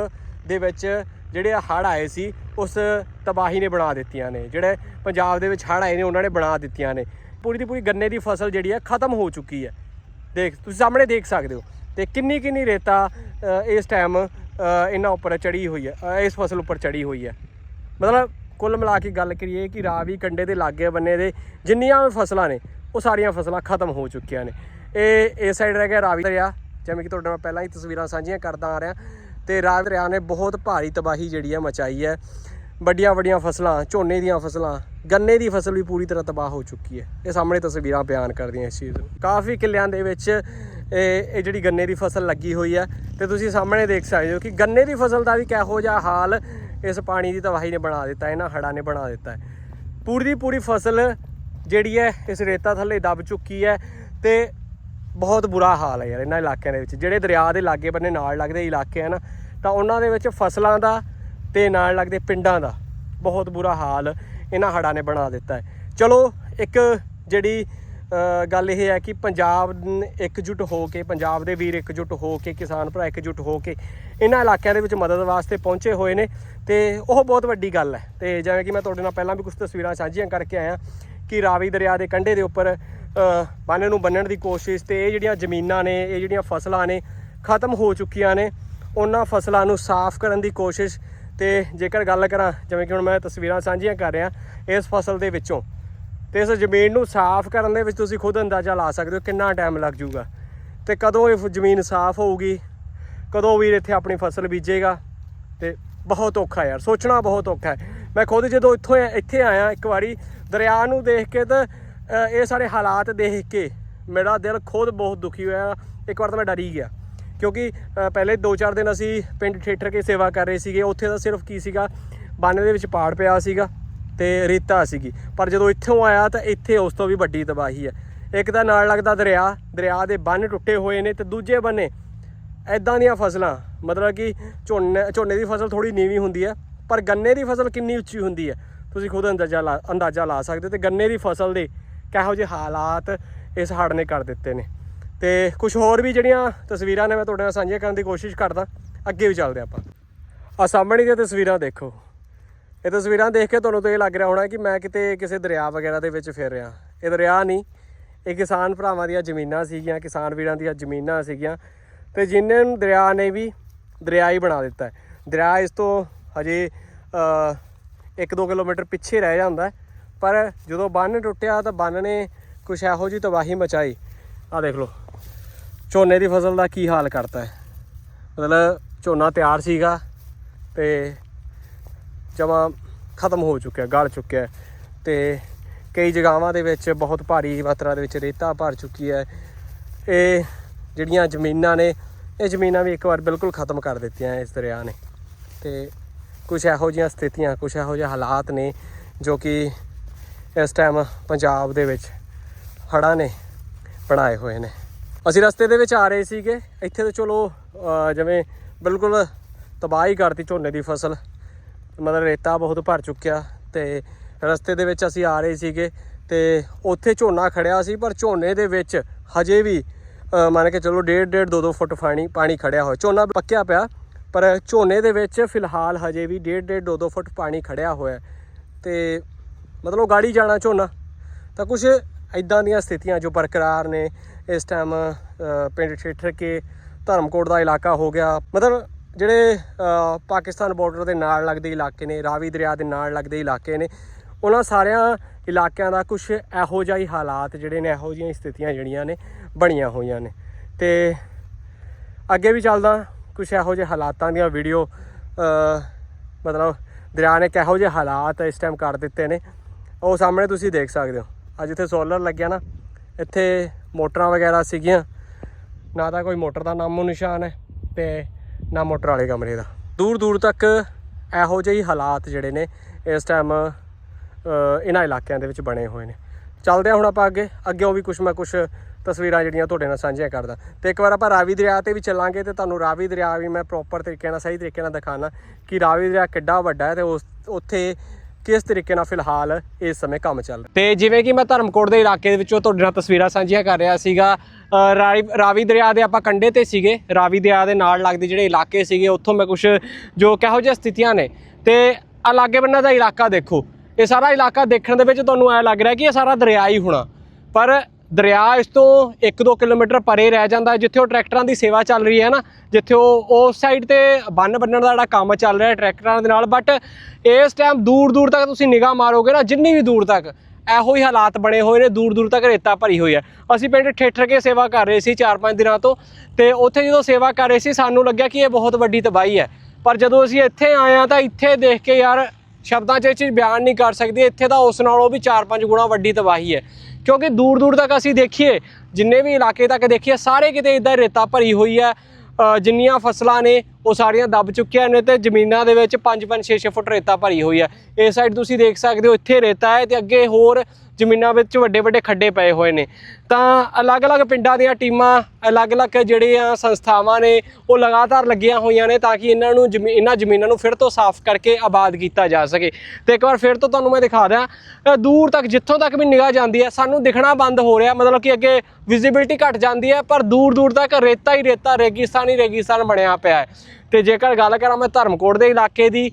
ਦੇ ਵਿੱਚ ਜਿਹੜੇ ਹੜ੍ਹ ਆਏ ਸੀ, ਉਸ ਤਬਾਹੀ ਨੇ ਬਣਾ ਦਿੱਤੀਆਂ ਨੇ। ਜਿਹੜੇ ਪੰਜਾਬ ਦੇ ਵਿੱਚ ਹੜ੍ਹ ਆਏ ਨੇ, ਉਹਨਾਂ ਨੇ ਬਣਾ ਦਿੱਤੀਆਂ ਨੇ। ਪੂਰੀ ਦੀ ਪੂਰੀ ਗੰਨੇ ਦੀ ਫਸਲ ਜਿਹੜੀ ਹੈ ਖਤਮ ਹੋ ਚੁੱਕੀ ਹੈ ਦੇਖ, ਤੁਸੀਂ ਸਾਹਮਣੇ ਦੇਖ ਸਕਦੇ ਹੋ। ਤੇ ਕਿੰਨੀ ਕਿੰਨੀ ਰੇਤਾ ਇਸ ਟਾਈਮ ਇਹਨਾਂ ਉੱਪਰ ਚੜੀ ਹੋਈ ਹੈ ਇਸ ਫਸਲ ਉੱਪਰ ਚੜੀ ਹੋਈ ਹੈ ਮਤਲਬ ਕੁੱਲ ਮਿਲਾ ਕੇ ਗੱਲ ਕਰੀਏ ਕਿ ਰਾਵੀ ਕੰਡੇ ਦੇ ਲਾਗੇ ਬੰਨੇ ਦੇ ਜਿੰਨੀਆਂ ਵੀ ਫਸਲਾਂ ਨੇ, ਉਹ ਸਾਰੀਆਂ ਫਸਲਾਂ ਖਤਮ ਹੋ ਚੁੱਕੀਆਂ ਨੇ। ਇਹ ਇਸ ਸਾਈਡ ਰਹਿ ਗਿਆ ਰਾਵੀ ਦਰਿਆ। ਜਿਵੇਂ ਕਿ ਤੁਹਾਡੇ ਨਾਲ ਪਹਿਲਾਂ ਹੀ ਤਸਵੀਰਾਂ ਸਾਂਝੀਆਂ ਕਰਦਾ ਆ ਰਿਹਾ। ਤੇ ਰਾਵੀ ਦਰਿਆ ਨੇ ਬਹੁਤ ਭਾਰੀ ਤਬਾਹੀ ਜਿਹੜੀ ਹੈ ਮਚਾਈ ਹੈ। ਵੱਡੀਆਂ ਵੱਡੀਆਂ ਫਸਲਾਂ, ਝੋਨੇ ਦੀਆਂ ਫਸਲਾਂ, ਗੰਨੇ ਦੀ ਫਸਲ ਵੀ ਪੂਰੀ ਤਰ੍ਹਾਂ ਤਬਾਹ ਹੋ ਚੁੱਕੀ ਹੈ। ਇਹ ਸਾਹਮਣੇ ਤਸਵੀਰਾਂ ਬਿਆਨ ਕਰਦੀਆਂ ਇਸ ਚੀਜ਼ ਨੂੰ। ਕਾਫੀ ਕਿੱਲਿਆਂ ਦੇ ਵਿੱਚ ਇਹ ਇਹ ਜਿਹੜੀ ਗੰਨੇ ਦੀ ਫਸਲ ਲੱਗੀ ਹੋਈ ਹੈ ਤੇ ਤੁਸੀਂ ਸਾਹਮਣੇ ਦੇਖ ਸਕਦੇ ਹੋ ਕਿ ਗੰਨੇ ਦੀ ਫਸਲ ਦਾ ਵੀ ਕਿਹੋ ਜਿਹਾ ਹਾਲ ਇਸ ਪਾਣੀ ਦੀ ਤਬਾਹੀ ਨੇ ਬਣਾ ਦਿੱਤਾ, ਇਹਨਾਂ ਹੜ੍ਹਾਂ ਨੇ ਬਣਾ ਦਿੱਤਾ ਹੈ। ਪੂਰੀ ਦੀ ਪੂਰੀ ਫਸਲ ਜਿਹੜੀ ਹੈ ਇਸ ਰੇਤਾ ਥੱਲੇ ਦਬ ਚੁੱਕੀ ਹੈ ਤੇ ਬਹੁਤ ਬੁਰਾ ਹਾਲ ਹੈ ਯਾਰ ਇਹਨਾਂ ਇਲਾਕਿਆਂ ਦੇ ਵਿੱਚ। ਜਿਹੜੇ ਦਰਿਆ ਦੇ ਲਾਗੇ ਬੰਨੇ ਨਾਲ ਲੱਗਦੇ ਇਲਾਕੇ ਹਨ ਤਾਂ ਉਹਨਾਂ ਦੇ ਵਿੱਚ ਫਸਲਾਂ ਦਾ ਤੇ ਨਾਲ ਲੱਗਦੇ ਪਿੰਡਾਂ ਦਾ ਬਹੁਤ ਬੁਰਾ ਹਾਲ ਇਹਨਾਂ ਹੜ੍ਹਾਂ ਨੇ ਬਣਾ ਦਿੱਤਾ ਹੈ। ਚਲੋ ਇੱਕ ਜਿਹੜੀ ਗੱਲ ਇਹ ਹੈ ਕਿ ਪੰਜਾਬ ਨ- ਇਕਜੁੱਟ ਹੋ ਕੇ ਪੰਜਾਬ ਦੇ ਵੀਰ ਇਕਜੁੱਟ ਹੋ ਕੇ ਕਿਸਾਨ ਭਰਾ ਇਕਜੁੱਟ ਹੋ ਕੇ ਇਹਨਾਂ ਇਲਾਕਿਆਂ ਦੇ ਵਿੱਚ ਮਦਦ ਵਾਸਤੇ ਪਹੁੰਚੇ ਹੋਏ ਨੇ ਤੇ ਉਹ ਬਹੁਤ ਵੱਡੀ ਗੱਲ ਹੈ। ਤੇ ਜਿਵੇਂ ਕਿ ਮੈਂ ਤੁਹਾਡੇ ਨਾਲ ਪਹਿਲਾਂ ਵੀ ਕੁਝ ਤਸਵੀਰਾਂ ਸਾਂਝੀਆਂ ਕਰਕੇ ਆਇਆ ਕਿ ਰਾਵੀ ਦਰਿਆ ਦੇ ਕੰਢੇ ਦੇ ਉੱਪਰ ਅ, ਬੰਨ ਨੂੰ ਬੰਨਣ ਦੀ ਕੋਸ਼ਿਸ਼ ਤੇ ਇਹ ਜਿਹੜੀਆਂ ਜ਼ਮੀਨਾਂ ਨੇ ਇਹ ਜਿਹੜੀਆਂ ਫਸਲਾਂ ਨੇ ਖਤਮ ਹੋ ਚੁੱਕੀਆਂ ਨੇ। ਉਹਨਾਂ ਫਸਲਾਂ ਨੂੰ ਸਾਫ਼ ਕਰਨ ਦੀ ਕੋਸ਼ਿਸ਼ ਤੇ ਜੇਕਰ ਗੱਲ ਕਰਾਂ, ਜਿਵੇਂ ਕਿ ਹੁਣ ਮੈਂ ਤਸਵੀਰਾਂ ਸਾਂਝੀਆਂ ਕਰ ਰਿਹਾ, ਇਸ ਫਸਲ ਦੇ ਵਿੱਚੋਂ, ਤੇ ਇਸ ਜ਼ਮੀਨ ਨੂੰ ਸਾਫ਼ ਕਰਨ ਦੇ ਵਿੱਚ ਤੁਸੀਂ ਖੁਦ ਅੰਦਾਜ਼ਾ ਲਾ ਸਕਦੇ ਹੋ ਕਿੰਨਾ ਟਾਈਮ ਲੱਗ ਜਾਊਗਾ। ਤੇ ਕਦੋਂ ਇਹ ਜ਼ਮੀਨ ਸਾਫ਼ ਹੋਊਗੀ, ਕਦੋਂ ਵੀਰ ਇੱਥੇ ਆਪਣੀ ਫਸਲ ਬੀਜੇਗਾ, ਤੇ ਬਹੁਤ ਔਖਾ ਯਾਰ, ਸੋਚਣਾ ਬਹੁਤ ਔਖਾ ਹੈ। ਮੈਂ ਖੁਦ ਜਦੋਂ ਇੱਥੋਂ ਇੱਥੇ ਆਇਆ ਇੱਕ ਵਾਰੀ, ਦਰਿਆ ਨੂੰ ਦੇਖ ਕੇ ਤਾਂ ਇਹ ਸਾਰੇ ਹਾਲਾਤ ਦੇਖ ਕੇ ਮੇਰਾ ਦਿਲ ਖੁਦ ਬਹੁਤ ਦੁਖੀ ਹੋਇਆ, ਇੱਕ ਵਾਰ ਤਾਂ ਮੈਂ ਡਰੀ ਗਿਆ। ਕਿਉਂਕਿ ਪਹਿਲੇ 2-4 ਦਿਨ ਅਸੀਂ ਪਿੰਡ ਠੇਠਰ ਕੇ ਸੇਵਾ ਕਰ ਰਹੇ ਸੀਗੇ। ਉੱਥੇ ਤਾਂ ਸਿਰਫ ਕੀ ਸੀਗਾ ਬੰਨ ਦੇ ਵਿੱਚ ਪਾੜ ਪਿਆ ਸੀਗਾ ਤੇ ਰੇਤਾ ਸੀਗੀ। ਪਰ ਜਦੋਂ ਇੱਥੋਂ ਆਇਆ ਤਾਂ ਇੱਥੇ ਉਸ ਤੋਂ ਵੀ ਵੱਡੀ ਤਬਾਹੀ ਹੈ। ਇੱਕ ਤਾਂ ਨਾਲ ਲੱਗਦਾ ਦਰਿਆ ਦਰਿਆ ਦੇ ਬੰਨ ਟੁੱਟੇ ਹੋਏ ਨੇ ਤੇ ਦੂਜੇ ਬੰਨੇ ਐਦਾਂ ਦੀਆਂ ਫਸਲਾਂ, ਮਤਲਬ ਕਿ ਝੋਨੇ ਝੋਨੇ ਦੀ ਫਸਲ ਥੋੜੀ ਨੀਵੀਂ ਹੁੰਦੀ ਹੈ, ਪਰ ਗੰਨੇ ਦੀ ਫਸਲ ਕਿੰਨੀ ਉੱਚੀ ਹੁੰਦੀ ਹੈ, ਤੁਸੀਂ ਖੁਦ ਅੰਦਾਜ਼ਾ ਲਾ ਅੰਦਾਜ਼ਾ ਲਾ ਸਕਦੇ ਹੋ ਤੇ ਗੰਨੇ ਦੀ ਫਸਲ ਦੇ ਕਿਹੋ ਜਿਹੇ ਹਾਲਾਤ ਇਸ ਹੜ੍ਹ ਨੇ ਕਰ ਦਿੱਤੇ ਨੇ। ਤੇ ਕੁਝ ਹੋਰ ਵੀ ਜਿਹੜੀਆਂ ਤਸਵੀਰਾਂ ਨੇ ਮੈਂ ਤੁਹਾਡੇ ਨਾਲ ਸਾਂਝੀਆਂ ਕਰਨ ਦੀ ਕੋਸ਼ਿਸ਼ ਕਰਦਾ, ਅੱਗੇ ਵੀ ਚੱਲਦੇ ਆਪਾਂ। ਆ ਸਾਹਮਣੇ ਦੀਆਂ ਤਸਵੀਰਾਂ ਦੇਖੋ। ਇਹ ਤਸਵੀਰਾਂ ਦੇਖ ਕੇ ਤੁਹਾਨੂੰ ਤਾਂ ਇਹ ਲੱਗ ਰਿਹਾ ਹੋਣਾ ਕਿ ਮੈਂ ਕਿਤੇ ਕਿਸੇ ਦਰਿਆ ਵਗੈਰਾ ਦੇ ਵਿੱਚ ਫਿਰ ਰਿਹਾ। ਇਹ ਦਰਿਆ ਨਹੀਂ, ਇਹ ਕਿਸਾਨ ਭਰਾਵਾਂ ਦੀਆਂ ਜ਼ਮੀਨਾਂ ਸੀਗੀਆਂ, ਕਿਸਾਨ ਵੀਰਾਂ ਦੀਆਂ ਜ਼ਮੀਨਾਂ ਸੀਗੀਆਂ ਤੇ ਜਿਨ੍ਹਾਂ ਨੂੰ ਦਰਿਆ ਨੇ ਵੀ ਦਰਿਆ ਹੀ ਬਣਾ ਦਿੱਤਾ ਹੈ। ਦਰਿਆ ਇਸ ਤੋਂ ਹਜੇ 1-2 ਕਿਲੋਮੀਟਰ ਪਿੱਛੇ ਰਹਿ ਜਾਂਦਾ ਪਰ ਜਦੋਂ ਬੰਨ ਟੁੱਟਿਆ ਤਾਂ ਬੰਨ ਨੇ ਕੁਛ ਇਹੋ ਜਿਹੀ ਤਬਾਹੀ ਮਚਾਈ। ਆ ਦੇਖ ਲਓ। ਝੋਨੇ ਦੀ ਫਸਲ ਦਾ ਕੀ ਹਾਲ ਕਰਤਾ ਹੈ? ਮਤਲਬ ਝੋਨਾ ਤਿਆਰ ਸੀਗਾ ਤੇ ਜਮਾ ਖਤਮ ਹੋ ਚੁੱਕਿਆ, ਗਲ ਚੁੱਕਿਆ ਹੈ। ਤੇ ਕਈ ਜਗ੍ਹਾਵਾਂ ਦੇ ਵਿੱਚ ਬਹੁਤ ਭਾਰੀ ਮਾਤਰਾ ਦੇ ਵਿੱਚ ਰੇਤਾ ਭਰ ਚੁੱਕੀ ਹੈ। ਇਹ ਜਿਹੜੀਆਂ ਜ਼ਮੀਨਾਂ ਨੇ, ਇਹ ਜ਼ਮੀਨਾਂ ਵੀ ਇੱਕ ਵਾਰ ਬਿਲਕੁਲ ਖਤਮ ਕਰ ਦਿੱਤੀਆਂ ਇਸ ਦਰਿਆ ਨੇ। ਤੇ ਕੁਝ ਇਹੋ ਜਿਹੀਆਂ ਸਥਿਤੀਆਂ ਕੁਝ ਇਹੋ ਜਿਹੇ ਹਾਲਾਤ ਨੇ ਜੋ ਕਿ ਇਸ ਟਾਈਮ ਪੰਜਾਬ ਦੇ ਵਿੱਚ ਹੜ੍ਹਾਂ ਨੇ ਬਣਾਏ ਹੋਏ ਨੇ। ਅਸੀਂ ਰਸਤੇ ਦੇ ਵਿੱਚ ਆ ਰਹੇ ਸੀਗੇ। ਇੱਥੇ ਤਾਂ ਚਲੋ ਜਿਵੇਂ ਬਿਲਕੁਲ ਤਬਾਹੀ ਕਰਤੀ ਝੋਨੇ ਦੀ ਫਸਲ। ਮਤਲਬ ਰੇਤਾ ਬਹੁਤ ਭਰ ਚੁੱਕਿਆ ਤੇ ਰਸਤੇ ਦੇ ਵਿੱਚ ਅਸੀਂ ਆ ਰਹੇ ਸੀਗੇ ਤੇ ਉੱਥੇ ਝੋਨਾ ਖੜਿਆ ਸੀ ਪਰ ਝੋਨੇ ਦੇ ਵਿੱਚ ਹਜੇ ਵੀ ਅਹ, ਮੰਨ ਕੇ ਚਲੋ 1.5 1.5 2 2 ਫੁੱਟ ਪਾਣੀ ਪਾਣੀ ਖੜਿਆ ਹੋਇਆ। ਝੋਨਾ ਪੱਕਿਆ ਪਿਆ ਪਰ ਝੋਨੇ ਦੇ ਵਿੱਚ ਫਿਲਹਾਲ ਹਜੇ ਵੀ 1.5 2 2 ਫੁੱਟ ਪਾਣੀ ਖੜਿਆ ਹੋਇਆ ਹੈ। ਤੇ ਮਤਲਬ ਗਾੜੀ ਜਾਣਾ ਝੋਨਾ। ਤਾਂ ਕੁਝ ਇਦਾਂ ਦੀਆਂ ਸਥਿਤੀਆਂ ਜੋ ਬਰਕਰਾਰ ਨੇ, ਇਸ ਟਾਈਮ ਪਿੰਡ ਠੇਠਰ ਕੇ ਧਰਮਕੋਟ ਦਾ ਇਲਾਕਾ ਹੋ ਗਿਆ। ਮਤਲਬ ਜਿਹੜੇ ਪਾਕਿਸਤਾਨ ਬਾਰਡਰ ਦੇ ਨਾਲ ਲੱਗਦੇ ਇਲਾਕੇ ਨੇ, ਰਾਵੀ ਦਰਿਆ ਦੇ ਨਾਲ ਲੱਗਦੇ ਇਲਾਕੇ ਨੇ, ਉਹਨਾਂ ਸਾਰਿਆਂ ਇਲਾਕਿਆਂ ਦਾ ਕੁਝ ਇਹੋ ਜਿਹੇ ਹੀ ਹਾਲਾਤ ਜਿਹੜੇ ਨੇ, ਇਹੋ ਜਿਹੀਆਂ ਸਥਿਤੀਆਂ ਜਿਹੜੀਆਂ ਨੇ, ਬਣੀਆਂ ਹੋਈਆਂ ਨੇ। ਤੇ ਅੱਗੇ ਵੀ ਚੱਲਦਾ ਕੁਝ ਇਹੋ ਜਿਹੇ ਹਾਲਾਤਾਂ ਦੀਆਂ ਵੀਡੀਓ ਮਤਲਬ ਦਰਿਆ ਨੇ ਕਿਹੋ ਜਿਹੇ ਹਾਲਾਤ ਇਸ ਟਾਈਮ ਕਰ ਦਿੱਤੇ ਨੇ। ਉਹ ਸਾਹਮਣੇ ਤੁਸੀਂ ਦੇਖ ਸਕਦੇ ਹੋ। ਅੱਜ ਇੱਥੇ ਸੋਲਰ ਲੱਗਿਆ ਨਾ, ਇੱਥੇ ਮੋਟਰਾਂ ਵਗੈਰਾ ਸੀਗੀਆਂ। ਨਾ ਤਾਂ ਕੋਈ ਮੋਟਰ ਦਾ ਨਾਮੋ ਨਿਸ਼ਾਨ ਹੈ ਤੇ ਨਾ ਮੋਟਰ ਵਾਲੇ ਕਮਰੇ ਦਾ। ਦੂਰ ਦੂਰ ਤੱਕ ਇਹੋ ਜਿਹੇ ਹਾਲਾਤ ਜਿਹੜੇ ਨੇ, ਇਸ ਟਾਈਮ ਇਹਨਾਂ ਇਲਾਕਿਆਂ ਦੇ ਵਿੱਚ ਬਣੇ ਹੋਏ ਨੇ। ਚੱਲਦੇ ਹਾਂ ਹੁਣ ਆਪਾਂ ਅੱਗੇ। ਅੱਗੇ ਉਹ ਵੀ ਕੁਝ ਮੈਂ ਕੁਝ ਤਸਵੀਰਾਂ ਜਿਹੜੀਆਂ ਤੁਹਾਡੇ ਨਾਲ ਸਾਂਝੀਆਂ ਕਰਦਾ। ਤੇ ਇੱਕ ਵਾਰ ਆਪਾਂ ਰਾਵੀ ਦਰਿਆ ਤੇ ਵੀ ਚੱਲਾਂਗੇ ਤੇ ਤੁਹਾਨੂੰ ਰਾਵੀ ਦਰਿਆ ਵੀ ਮੈਂ ਪ੍ਰੋਪਰ ਤਰੀਕੇ ਨਾਲ, ਸਹੀ ਤਰੀਕੇ ਨਾਲ ਦਿਖਾਣਾ ਕਿ ਰਾਵੀ ਦਰਿਆ ਕਿੱਡਾ ਵੱਡਾ ਹੈ ਤੇ ਉਸ, ਉੱਥੇ ਕਿਸ ਤਰੀਕੇ ਨਾਲ ਫਿਲਹਾਲ ਇਸ ਸਮੇਂ ਕੰਮ ਚੱਲ ਰਿਹਾ? ਤੇ ਜਿਵੇਂ ਕਿ ਮੈਂ ਧਰਮਕੋਟ ਦੇ ਇਲਾਕੇ ਦੇ ਵਿੱਚੋਂ ਤੁਹਾਡੇ ਨਾਲ ਤਸਵੀਰਾਂ ਸਾਂਝੀਆਂ ਕਰ ਰਿਹਾ ਸੀਗਾ ਰਾਵੀ ਰਾਵੀ ਦਰਿਆ ਦੇ ਆਪਾਂ ਕੰਢੇ ਤੇ ਸੀਗੇ, ਰਾਵੀ ਦਰਿਆ ਦੇ ਨਾਲ ਲੱਗਦੇ ਜਿਹੜੇ ਇਲਾਕੇ ਸੀਗੇ, ਉੱਥੋਂ ਮੈਂ ਕੁਝ ਜੋ ਕਿਹੋ ਜਿਹੀਆਂ ਸਥਿਤੀਆਂ ਨੇ। ਤੇ ਆ ਲਾਗੇ ਬੰਨਾ ਦਾ ਇਲਾਕਾ ਦੇਖੋ, ਇਹ ਸਾਰਾ ਇਲਾਕਾ ਦੇਖਣ ਦੇ ਵਿੱਚ ਤੁਹਾਨੂੰ ਐ ਲੱਗ ਰਿਹਾ ਕਿ ਇਹ ਸਾਰਾ ਦਰਿਆ ਹੀ ਹੋਣਾ। ਪਰ ਦਰਿਆ ਇਸ ਤੋਂ 1-2 ਕਿਲੋਮੀਟਰ ਪਰੇ ਰਹਿ ਜਾਂਦਾ ਜਿੱਥੇ ਉਹ ਟਰੈਕਟਰਾਂ ਦੀ ਸੇਵਾ ਚੱਲ ਰਹੀ ਹੈ ਨਾ, ਜਿੱਥੇ ਉਹ ਉਸ ਸਾਈਡ ਤੇ ਬੰਨ ਬੰਨਣ ਦਾ ਜਿਹੜਾ ਕੰਮ ਚੱਲ ਰਿਹਾ ਟਰੈਕਟਰਾਂ ਦੇ ਨਾਲ ਬਟ ਇਸ ਟਾਈਮ ਦੂਰ ਦੂਰ ਤੱਕ ਤੁਸੀਂ ਨਿਗਾਹ ਮਾਰੋਗੇ ਨਾ, ਜਿੰਨੀ ਵੀ ਦੂਰ ਤੱਕ, ਇਹੋ ਹੀ ਹਾਲਾਤ ਬਣੇ ਹੋਏ ਨੇ, ਦੂਰ ਦੂਰ ਤੱਕ ਰੇਤਾ ਭਰੀ ਹੋਈ ਹੈ। ਅਸੀਂ ਪਿੰਡ ਠੇਠਰ ਕੇ ਸੇਵਾ ਕਰ ਰਹੇ ਸੀ 4-5 ਦਿਨਾਂ ਤੋਂ, ਤੇ ਉੱਥੇ ਜਦੋਂ ਸੇਵਾ ਕਰ ਰਹੇ ਸੀ, ਸਾਨੂੰ ਲੱਗਿਆ ਕਿ ਇਹ ਬਹੁਤ ਵੱਡੀ ਤਬਾਹੀ ਹੈ। ਪਰ ਜਦੋਂ ਅਸੀਂ ਇੱਥੇ ਆਏ ਆ ਤਾਂ ਇੱਥੇ ਦੇਖ ਕੇ ਯਾਰ, ਸ਼ਬਦਾਂ 'ਚ ਇਹ ਚੀਜ਼ ਬਿਆਨ ਨਹੀਂ ਕਰ ਸਕਦੀ, ਇੱਥੇ ਤਾਂ ਉਸ ਨਾਲੋਂ ਵੀ 4-5 ਗੁਣਾ ਵੱਡੀ ਤਬਾਹੀ ਹੈ। ਕਿਉਂਕਿ ਦੂਰ ਦੂਰ ਤੱਕ ਅਸੀਂ ਦੇਖੀਏ, ਜਿੰਨੇ ਵੀ ਇਲਾਕੇ ਤੱਕ ਦੇਖੀਏ, ਸਾਰੇ ਕਿਤੇ ਇਦਾਂ ਰੇਤਾ ਭਰੀ ਹੋਈ ਹੈ। ਜਿੰਨੀਆਂ ਫਸਲਾਂ ਨੇ, ਉਹ ਸਾਰੀਆਂ ਦੱਬ ਚੁੱਕੀਆਂ ਨੇ ਤੇ ਜ਼ਮੀਨਾਂ ਦੇ ਵਿੱਚ 5-5 6-6 ਫੁੱਟ ਰੇਤਾ ਭਰੀ ਹੋਈ ਹੈ। ਇਹ ਸਾਈਡ ਤੁਸੀਂ ਦੇਖ ਸਕਦੇ ਹੋ, ਇੱਥੇ ਰੇਤਾ ਹੈ ਤੇ ਅੱਗੇ ਹੋਰ ਜ਼ਮੀਨਾਂ ਵਿੱਚ ਵੱਡੇ ਵੱਡੇ ਖੱਡੇ ਪਏ ਹੋਏ ਨੇ। ਤਾਂ ਅਲੱਗ-ਅਲੱਗ ਪਿੰਡਾਂ ਦੀਆਂ ਟੀਮਾਂ, ਅਲੱਗ-ਅਲੱਗ ਜਿਹੜੀਆਂ ਸੰਸਥਾਵਾਂ ਨੇ, ਉਹ ਲਗਾਤਾਰ ਲੱਗੀਆਂ ਹੋਈਆਂ ਨੇ ਤਾਂ ਕਿ ਇਹਨਾਂ ਨੂੰ ਜ਼ਮੀ- ਇਹਨਾਂ ਜ਼ਮੀਨਾਂ ਨੂੰ ਫਿਰ ਤੋਂ ਸਾਫ਼ ਕਰਕੇ ਆਬਾਦ ਕੀਤਾ ਜਾ ਸਕੇ। ਤੇ ਇੱਕ ਵਾਰ ਫਿਰ ਤੋਂ ਤੁਹਾਨੂੰ ਮੈਂ ਦਿਖਾ ਦਿਆਂ ਦੂਰ ਤੱਕ, ਜਿੱਥੋਂ ਤੱਕ ਵੀ ਨਿਗਾਹ ਜਾਂਦੀ ਹੈ, ਸਾਨੂੰ ਦਿਖਣਾ ਬੰਦ ਹੋ ਰਿਹਾ, ਮਤਲਬ ਕਿ ਅੱਗੇ ਵਿਜ਼ਿਬਿਲਟੀ ਘਟ ਜਾਂਦੀ ਹੈ, ਪਰ ਦੂਰ ਦੂਰ ਤੱਕ ਰੇਤਾ ਹੀ ਰੇਤਾ, ਰੇਗਿਸਤਾਨ ਹੀ ਰੇਗਿਸਤਾਨ ਬਣਿਆ ਪਿਆ ਹੈ। ਤੇ ਜੇਕਰ ਗੱਲ ਕਰਾਂ ਮੈਂ ਧਰਮਕੋਟ ਦੇ ਇਲਾਕੇ ਦੀ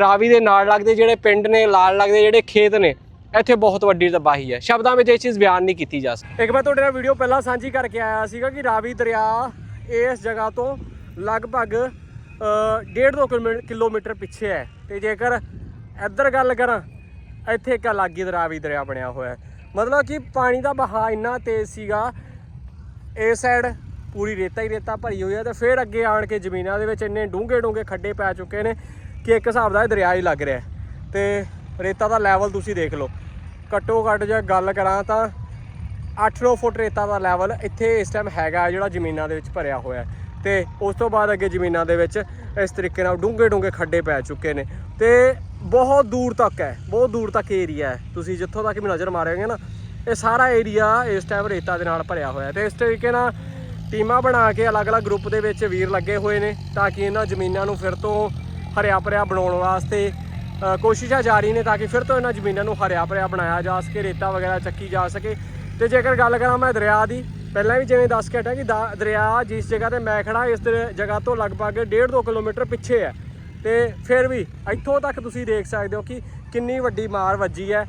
ਰਾਵੀ ਦੇ ਨਾਲ ਲੱਗਦੇ ਜਿਹੜੇ ਪਿੰਡ ਨੇ, ਲਾਲ ਲੱਗਦੇ ਜਿਹੜੇ ਖੇਤ ਨੇ ਇੱਥੇ ਬਹੁਤ ਵੱਡੀ ਤਬਾਹੀ ਹੈ। ਸ਼ਬਦਾਂ ਵਿੱਚ ਇਹ ਚੀਜ਼ ਬਿਆਨ ਨਹੀਂ ਕੀਤੀ ਜਾ ਸਕਦੀ। ਇੱਕ ਮੈਂ ਤੁਹਾਡੇ ਨਾਲ ਵੀਡੀਓ ਪਹਿਲਾਂ ਸਾਂਝੀ ਕਰਕੇ ਆਇਆ ਸੀਗਾ ਕਿ ਰਾਵੀ ਦਰਿਆ ਇਸ ਜਗ੍ਹਾ ਤੋਂ ਲਗਭਗ 1.5 ਕਿਲੋਮੀਟਰ ਪਿੱਛੇ ਹੈ। ਤੇ ਜੇਕਰ ਇੱਧਰ ਗੱਲ ਕਰਾਂ, ਇੱਥੇ ਇੱਕ ਅਲੱਗ ਹੀ ਰਾਵੀ ਦਰਿਆ ਬਣਿਆ ਹੋਇਆ ਹੈ। ਮਤਲਬ ਕਿ ਪਾਣੀ ਦਾ ਵਹਾਅ ਇੰਨਾ ਤੇਜ਼ ਸੀਗਾ ਇਸ ਸਾਈਡ ਪੂਰੀ ਰੇਤਾ ਹੀ ਰੇਤਾ ਭਰੀ ਹੋਈ ਹੈ ਤੇ ਫਿਰ ਅੱਗੇ ਆਣ ਕੇ ਜ਼ਮੀਨਾਂ ਦੇ ਵਿੱਚ ਇੰਨੇ ਡੂੰਘੇ ਡੂੰਘੇ ਖੱਡੇ ਪੈ ਚੁੱਕੇ ਨੇ ਕਿ ਇੱਕ ਹਿਸਾਬ ਦਾ ਇਹ ਦਰਿਆ ਹੀ ਲੱਗ ਰਿਹਾ ਹੈ। ਤੇ ਰੇਤਾ ਦਾ ਲੈਵਲ ਤੁਸੀਂ ਦੇਖ ਲਓ। ਘੱਟੋ ਘੱਟ ਜੇ ਗੱਲ ਕਰਾਂ ਤਾਂ 8-9 ਫੁੱਟ ਰੇਤਾ ਦਾ ਲੈਵਲ ਇੱਥੇ ਇਸ ਟਾਈਮ ਹੈਗਾ ਜਿਹੜਾ ਜ਼ਮੀਨਾਂ ਦੇ ਵਿੱਚ ਭਰਿਆ ਹੋਇਆ ਹੈ। ਤੇ ਉਸ ਤੋਂ ਬਾਅਦ ਅੱਗੇ ਜ਼ਮੀਨਾਂ ਦੇ ਵਿੱਚ ਇਸ ਤਰੀਕੇ ਨਾਲ ਡੂੰਘੇ ਡੂੰਘੇ ਖੱਡੇ ਪੈ ਚੁੱਕੇ ਨੇ। ਤੇ ਬਹੁਤ ਦੂਰ ਤੱਕ ਹੈ, ਬਹੁਤ ਦੂਰ ਤੱਕ ਏਰੀਆ ਹੈ। ਤੁਸੀਂ ਜਿੱਥੋਂ ਤੱਕ ਵੀ ਨਜ਼ਰ ਮਾਰੋਗੇ ਨਾ, ਇਹ ਸਾਰਾ ਏਰੀਆ ਇਸ ਟਾਈਮ ਰੇਤਾ ਦੇ ਨਾਲ ਭਰਿਆ ਹੋਇਆ ਹੈ। ਤੇ ਇਸ ਤਰੀਕੇ ਨਾਲ ਟੀਮਾਂ ਬਣਾ ਕੇ ਅਲੱਗ-ਅਲੱਗ ਗਰੁੱਪ ਦੇ ਵਿੱਚ ਵੀਰ ਲੱਗੇ ਹੋਏ ਨੇ, ਤਾਂ ਕਿ ਇਹਨਾਂ ਜ਼ਮੀਨਾਂ ਨੂੰ ਫਿਰ ਤੋਂ ਹਰਿਆ ਭਰਿਆ ਬਣਾਉਣ ਵਾਸਤੇ ਕੋਸ਼ਿਸ਼ਾਂ ਜਾਰੀ ਨੇ ਤਾਂ ਕਿ ਫਿਰ ਤੋਂ ਇਹਨਾਂ ਜ਼ਮੀਨਾਂ ਨੂੰ ਹਰਿਆ ਭਰਿਆ ਬਣਾਇਆ ਜਾ ਸਕੇ, ਰੇਤਾ ਵਗੈਰਾ ਚੱਕੀ ਜਾ ਸਕੇ। ਤੇ ਜੇਕਰ ਗੱਲ ਕਰਾਂ ਮੈਂ ਦਰਿਆ ਦੀ, ਪਹਿਲਾਂ ਵੀ ਜਿਵੇਂ ਦੱਸ ਕੇ ਹਟਿਆ ਕਿ ਦਾ- ਦਰਿਆ ਜਿਸ ਜਗ੍ਹਾ ਤੇ ਮੈਂ ਖੜਾ ਇਸ ਦਰ- ਜਗ੍ਹਾ ਤੋਂ ਲਗਭਗ 1.5-2 ਕਿਲੋਮੀਟਰ ਪਿੱਛੇ ਹੈ। ਤੇ ਫਿਰ ਵੀ ਇੱਥੋਂ ਤੱਕ ਤੁਸੀਂ ਦੇਖ ਸਕਦੇ ਹੋ ਕਿ ਕਿੰਨੀ ਵੱਡੀ ਮਾਰ ਵੱਜੀ ਹੈ।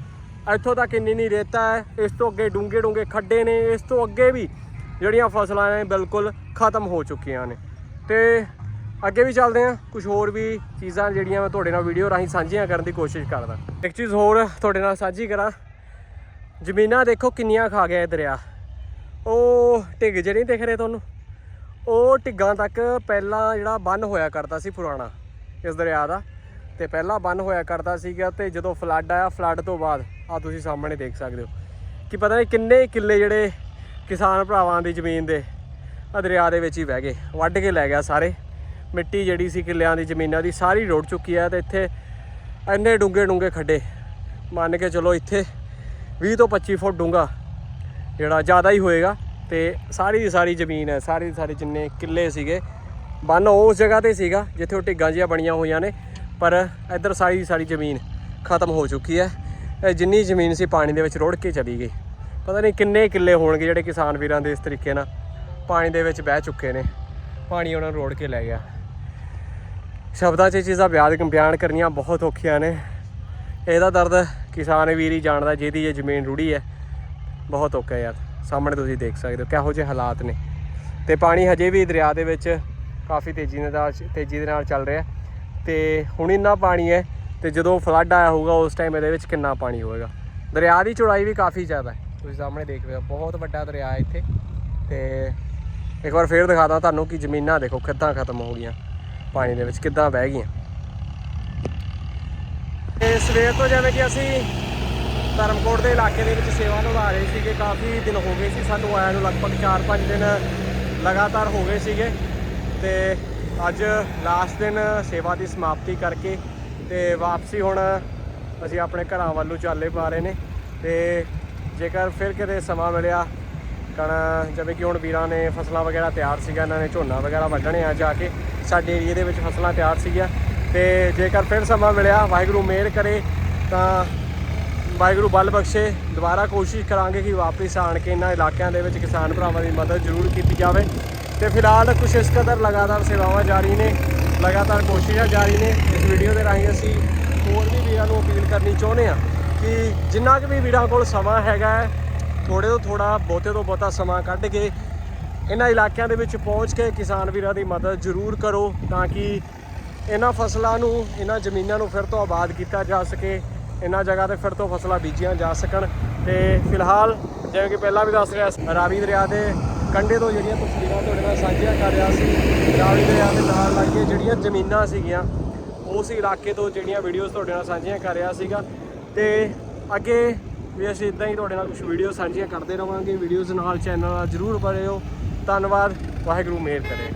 ਇੱਥੋਂ ਤੱਕ ਇੰਨੀ ਨਹੀਂ ਰੇਤਾ ਹੈ, ਇਸ ਤੋਂ ਅੱਗੇ ਡੂੰਘੇ ਡੂੰਘੇ ਖੱਡੇ ਨੇ, ਇਸ ਤੋਂ ਅੱਗੇ ਵੀ ਜਿਹੜੀਆਂ ਫਸਲਾਂ ਨੇ ਬਿਲਕੁਲ ਖਤਮ ਹੋ ਚੁੱਕੀਆਂ ਨੇ। ਤੇ ਅੱਗੇ ਵੀ ਚੱਲਦੇ ਹਾਂ। ਕੁਝ ਹੋਰ ਵੀ ਚੀਜ਼ਾਂ ਜਿਹੜੀਆਂ ਮੈਂ ਤੁਹਾਡੇ ਨਾਲ ਵੀਡੀਓ ਰਾਹੀਂ ਸਾਂਝੀਆਂ ਕਰਨ ਦੀ ਕੋਸ਼ਿਸ਼ ਕਰਦਾ। ਇੱਕ ਚੀਜ਼ ਹੋਰ ਤੁਹਾਡੇ ਨਾਲ ਸਾਂਝੀ ਕਰਾਂ। ਜ਼ਮੀਨਾਂ ਦੇਖੋ ਕਿੰਨੀਆਂ ਖਾ ਗਿਆ ਇਹ ਦਰਿਆ। ਉਹ ਢਿੱਗ ਜਿਹੜੇ ਨਹੀਂ ਦਿਖ ਰਹੇ ਤੁਹਾਨੂੰ? ਉਹ ਢਿੱਗਾਂ ਤੱਕ ਪਹਿਲਾਂ ਜਿਹੜਾ ਬੰਨ ਹੋਇਆ ਕਰਦਾ ਸੀ ਪੁਰਾਣਾ, ਇਸ ਦਰਿਆ ਦਾ। ਤੇ ਪਹਿਲਾਂ ਬੰਨ ਹੋਇਆ ਕਰਦਾ ਸੀਗਾ ਤੇ ਜਦੋਂ ਫਲੱਡ ਆਇਆ ਫਲੱਡ ਤੋਂ ਬਾਅਦ ਆ ਤੁਸੀਂ ਸਾਹਮਣੇ ਦੇਖ ਸਕਦੇ ਹੋ। ਕਿ ਪਤਾ ਨਹੀਂ ਕਿੰਨੇ ਕਿੱਲੇ ਜਿਹੜੇ ਕਿਸਾਨ ਭਰਾਵਾਂ ਦੀ ਜ਼ਮੀਨ ਦੇ ਦਰਿਆ ਦੇ ਵਿੱਚ ਹੀ ਵਹਿ ਗਏ, ਵੱਢ ਕੇ ਲੈ ਗਿਆ ਸਾਰੇ। ਮਿੱਟੀ ਜਿਹੜੀ ਸੀ ਕਿੱਲਿਆਂ ਦੀ, ਜ਼ਮੀਨਾਂ ਦੀ, ਸਾਰੀ ਰੁੜ ਚੁੱਕੀ ਹੈ ਤੇ ਇੱਥੇ ਇੰਨੇ ਡੂੰਘੇ ਡੂੰਘੇ ਖੱਡੇ। ਮੰਨ ਕੇ ਚਲੋ ਇੱਥੇ 20 ਤੋਂ 25 ਫੁੱਟ ਡੂੰਘਾ ਜਿਹੜਾ ਜ਼ਿਆਦਾ ਹੀ ਹੋਏਗਾ ਤੇ ਸਾਰੀ ਦੀ ਸਾਰੀ ਜ਼ਮੀਨ ਹੈ, ਸਾਰੀ ਦੀ ਸਾਰੀ ਜਿੰਨੇ ਕਿੱਲੇ ਸੀਗੇ, ਬੰਨ ਉਸ ਜਗ੍ਹਾ ਤੇ ਸੀਗਾ ਜਿੱਥੇ ਉਹ ਢਿੱਗਾਂ ਜਿਹੀਆਂ ਬਣੀਆਂ ਹੋਈਆਂ ਨੇ, ਪਰ ਇੱਧਰ ਸਾਰੀ ਦੀ ਸਾਰੀ ਜ਼ਮੀਨ ਖਤਮ ਹੋ ਚੁੱਕੀ ਹੈ। ਇਹ ਜਿੰਨੀ ਜ਼ਮੀਨ ਸੀ ਪਾਣੀ ਦੇ ਵਿੱਚ ਰੁੜ ਕੇ ਚਲੀ ਗਈ। ਪਤਾ ਨਹੀਂ ਕਿੰਨੇ ਕਿੱਲੇ ਹੋਣਗੇ ਜਿਹੜੇ ਕਿਸਾਨ ਵੀਰਾਂ ਦੇ ਇਸ ਤਰੀਕੇ ਨਾਲ ਪਾਣੀ ਦੇ ਵਿੱਚ ਬਹਿ ਚੁੱਕੇ ਨੇ। ਪਾਣੀ ਉਹਨਾਂ ਨੂੰ ਰੋੜ ਕੇ ਲੈ ਗਿਆ। ਸ਼ਬਦਾਂ 'ਚ ਇਹ ਚੀਜ਼ਾਂ ਬਿਆਨ ਬਿਆਨ ਕਰਨੀਆਂ ਬਹੁਤ ਔਖੀਆਂ ਨੇ। ਇਹਦਾ ਦਰਦ ਕਿਸਾਨ ਵੀਰ ਹੀ ਜਾਣਦਾ, ਜਿਹਦੀ ਇਹ ਜ਼ਮੀਨ ਰੁੜੀ ਹੈ। ਬਹੁਤ ਔਖਾ ਯਾਰ, ਸਾਹਮਣੇ ਤੁਸੀਂ ਦੇਖ ਸਕਦੇ ਹੋ, ਕਿਹੋ ਜਿਹੇ ਹਾਲਾਤ ਨੇ। ਤੇ ਪਾਣੀ ਹਜੇ ਵੀ ਦਰਿਆ ਦੇ ਵਿੱਚ ਕਾਫੀ ਤੇਜ਼ੀ ਨਾਲ, ਤੇਜ਼ੀ ਦੇ ਨਾਲ ਚੱਲ ਰਿਹਾ ਤੇ ਹੁਣ ਇੰਨਾ ਪਾਣੀ ਹੈ, ਤੇ ਜਦੋਂ ਫਲੱਡ ਆਇਆ ਹੋਊਗਾ, ਉਸ ਟਾਈਮ ਇਹਦੇ ਵਿੱਚ ਕਿੰਨਾ ਪਾਣੀ ਹੋਵੇਗਾ ਦਰਿਆ ਦੀ ਚੌੜਾਈ ਵੀ ਕਾਫੀ ਜ਼ਿਆਦਾ ਹੈ, ਤੁਸੀਂ ਸਾਹਮਣੇ ਦੇਖ ਰਹੇ ਹੋ, ਬਹੁਤ ਵੱਡਾ ਦਰਿਆ ਹੈ ਇੱਥੇ। ਤੇ ਇੱਕ ਵਾਰ ਫੇਰ ਦਿਖਾਦਾ ਤੁਹਾਨੂੰ ਕਿ ਜ਼ਮੀਨਾਂ ਦੇਖੋ, ਕਿੱਦਾਂ ਖਤਮ ਹੋ ਗਈਆਂ। ਪਾਣੀ ਦੇ ਵਿੱਚ ਕਿੱਦਾਂ ਬਹਿ ਗਈਆਂ। ਤੇ ਸਵੇਰ ਤੋਂ ਜਿਵੇਂ ਕਿ ਅਸੀਂ ਧਰਮਕੋਟ ਦੇ ਇਲਾਕੇ ਦੇ ਵਿੱਚ ਸੇਵਾ ਨਿਭਾ ਰਹੇ ਸੀਗੇ, ਕਾਫੀ ਦਿਨ ਹੋ ਗਏ ਸੀ, ਸਾਨੂੰ ਆਇਆ ਨੂੰ ਲਗਭਗ 4-5 ਦਿਨ ਲਗਾਤਾਰ ਹੋ ਗਏ ਸੀਗੇ। ਤੇ ਅੱਜ ਲਾਸਟ ਦਿਨ ਸੇਵਾ ਦੀ ਸਮਾਪਤੀ ਕਰਕੇ ਤੇ ਵਾਪਸੀ ਹੁਣ ਅਸੀਂ ਆਪਣੇ ਘਰਾਂ ਵੱਲੋਂ ਚਾਲੇ ਪਾ ਰਹੇ ਨੇ। ਤੇ ਜੇਕਰ ਫਿਰ ਕਿਤੇ ਸਮਾਂ ਮਿਲਿਆ, ਕਣ ਜਿਵੇਂ ਕਿ ਹੁਣ ਵੀਰਾਂ ਨੇ ਫਸਲਾਂ ਵਗੈਰਾ ਤਿਆਰ ਸੀਗਾ ਇਹਨਾਂ ਨੇ ਝੋਨਾ ਵਗੈਰਾ ਵੱਢਣੇ ਆ ਜਾ ਕੇ ਸਾਡੇ ਏਰੀਏ ਦੇ ਵਿੱਚ ਫਸਲਾਂ ਤਿਆਰ ਸੀਗੀਆਂ ਤੇ ਜੇਕਰ ਫਿਰ ਸਮਾਂ ਮਿਲਿਆ, ਵਾਹਿਗੁਰੂ ਮਿਹਰ ਕਰੇ, ਤਾਂ ਵਾਹਿਗੁਰੂ ਬਲ ਬਖਸ਼ੇ, ਦੁਬਾਰਾ ਕੋਸ਼ਿਸ਼ ਕਰਾਂਗੇ ਕਿ ਵਾਪਸ ਆਣ ਕੇ ਇਹਨਾਂ ਇਲਾਕਿਆਂ ਦੇ ਵਿੱਚ ਕਿਸਾਨ ਭਰਾਵਾਂ ਦੀ ਮਦਦ ਜ਼ਰੂਰ ਕੀਤੀ ਜਾਵੇ। ਤੇ ਫਿਲਹਾਲ ਕੁਛ ਇਸ ਕਦਰ ਲਗਾਤਾਰ ਸੇਵਾਵਾਂ ਜਾਰੀ ਨੇ, ਲਗਾਤਾਰ ਕੋਸ਼ਿਸ਼ਾਂ ਜਾਰੀ ਨੇ। ਇਸ ਵੀਡੀਓ ਦੇ ਰਾਹੀਂ ਅਸੀਂ ਹੋਰ ਵੀ ਵੀਰਾਂ ਨੂੰ ਅਪੀਲ ਕਰਨੀ ਚਾਹੁੰਦੇ ਆ ਕਿ ਜਿੰਨਾ ਕੁ ਵੀ ਵੀਰਾਂ ਕੋਲ ਸਮਾਂ ਹੈਗਾ ਹੈ ਥੋੜੇ ਤੋਂ ਥੋੜਾ ਬਹੁਤੇ ਤੋਂ ਬਹੁਤਾ ਸਮਾਂ ਕੱਢ ਕੇ ਇਹਨਾਂ ਇਲਾਕਿਆਂ ਦੇ ਵਿੱਚ ਪਹੁੰਚ ਕੇ ਕਿਸਾਨ ਵੀਰਾਂ ਦੀ ਮਦਦ ਜ਼ਰੂਰ ਕਰੋ ਤਾਂ ਕਿ ਇਹਨਾਂ ਫਸਲਾਂ ਨੂੰ, ਇਹਨਾਂ ਜ਼ਮੀਨਾਂ ਨੂੰ ਫਿਰ ਤੋਂ ਆਬਾਦ ਕੀਤਾ ਜਾ ਸਕੇ, ਇਹਨਾਂ ਜਗ੍ਹਾ ਤੇ ਫਿਰ ਤੋਂ ਫਸਲਾਂ ਬੀਜੀਆਂ ਜਾ ਸਕਣ। ਤੇ ਫਿਲਹਾਲ, ਜਿਵੇਂ ਕਿ ਪਹਿਲਾਂ ਵੀ ਦੱਸ ਰਿਹਾ, ਰਾਵੀ ਦਰਿਆ ਦੇ ਕੰਢੇ ਤੋਂ ਜਿਹੜੀਆਂ ਤਸਵੀਰਾਂ ਤੁਹਾਡੇ ਨਾਲ ਸਾਂਝੀਆਂ ਕਰ ਰਿਹਾ ਸੀ, ਰਾਵੀ ਦਰਿਆ ਦੇ ਨਾਲ ਲੱਗੇ ਜਿਹੜੀਆਂ ਜ਼ਮੀਨਾਂ ਸੀਗੀਆਂ ਉਸ ਇਲਾਕੇ ਤੋਂ ਜਿਹੜੀਆਂ ਵੀਡੀਓਜ਼ ਤੁਹਾਡੇ ਨਾਲ ਸਾਂਝੀਆਂ ਕਰ ਰਿਹਾ ਸੀਗਾ। ਤੇ ਅੱਗੇ ਵੀ ਅਸੀਂ ਇਦਾਂ ਹੀ ਤੁਹਾਡੇ ਨਾਲ ਕੁਝ ਵੀਡੀਓ ਸਾਂਝੀਆਂ ਕਰਦੇ ਰਵਾਂਗੇ ਵੀਡੀਓਜ਼ ਨਾਲ ਚੈਨਲ ਨਾਲ ਜਰੂਰ ਬਣਿਓ। ਧੰਨਵਾਦ ਵਾਹਿਗੁਰੂ ਮਿਹਰ ਕਰੇ।